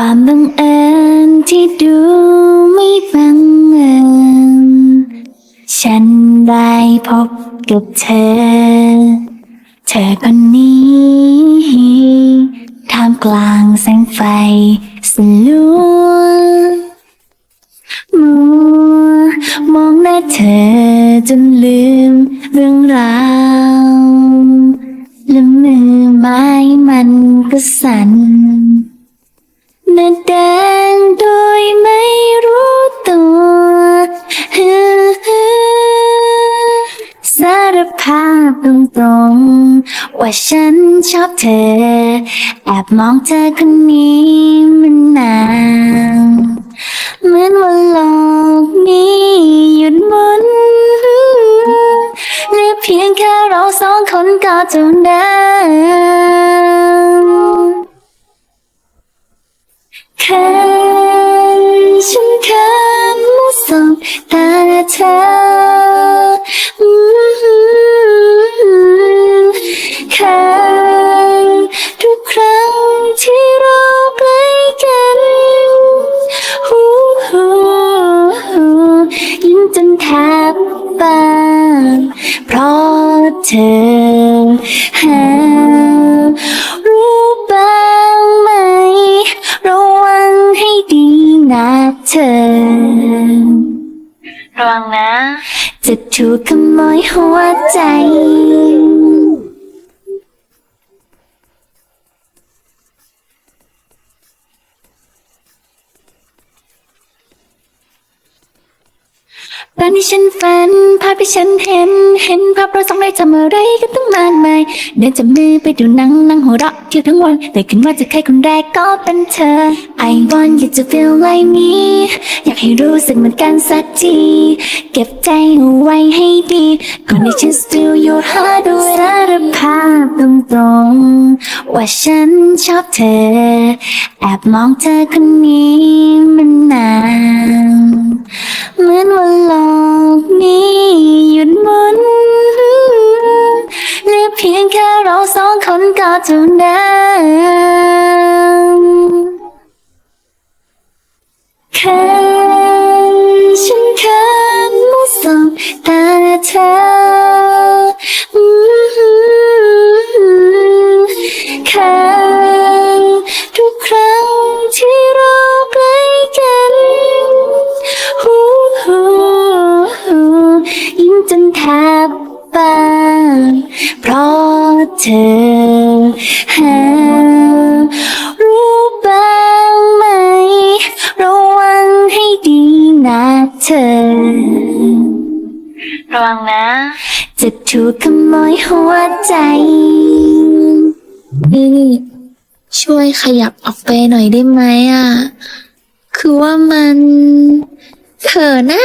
ความบังเอิญที่ดูไม่บังเอิญฉันได้พบกับเธอ เธอคนนี้ท่ามกลางแสงไฟสลัวมัวมองหน้าเธอจนลืมเรื่องราวและมือไม้มันก็สั่น ภาพตรงๆว่าฉันชอบเธอ แอบมองเธอคนนี้มันนานเหมือนว่าโลกนี้หยุดหมุนเหลือเพียงแค่เราสองคนก็เท่านั้นเคยฉันเคยมาสบตาเธอะเธอหารู้บ้างไหม ระวังให้ดีนะเธอ ระวังนะ จะถูกขโมยหัวใจ ตอนที่ฉันฝันภาพที่ฉันเห็น เห็นภาพเราสองได้ทำอะไรกันตั้งมากมายเดินจับมือไปดูหนังนั่งหัวเราะเที่ยวทั้งวันแต่ขึ้นว่าจะใครคนแรกก็เป็นเธอ I want you to feel like me อยากให้รู้สึกเหมือนกันสักที เก็บใจเอาไว้ให้ดีก่อนที่ฉัน steal your heart ด้วยสารภาพตรงๆ ว่าฉันชอบเธอ แอบมองเธอคนนี้มันนาน เหมือนว่าโลกนี้หยุดหมุนเหลือเพียงแค่เราสองคนก็เท่านั้นเคยฉันเคยมาสบตาเธอ จนแทบปานเพราะเธอหารู้บ้างไหม ระวังให้ดีนะเธอ ระวังนะ จะถูกขโมยหัวใจ นี่ช่วยขยับออกไปหน่อยได้ไหมอะ คือว่ามันเขินน่ะ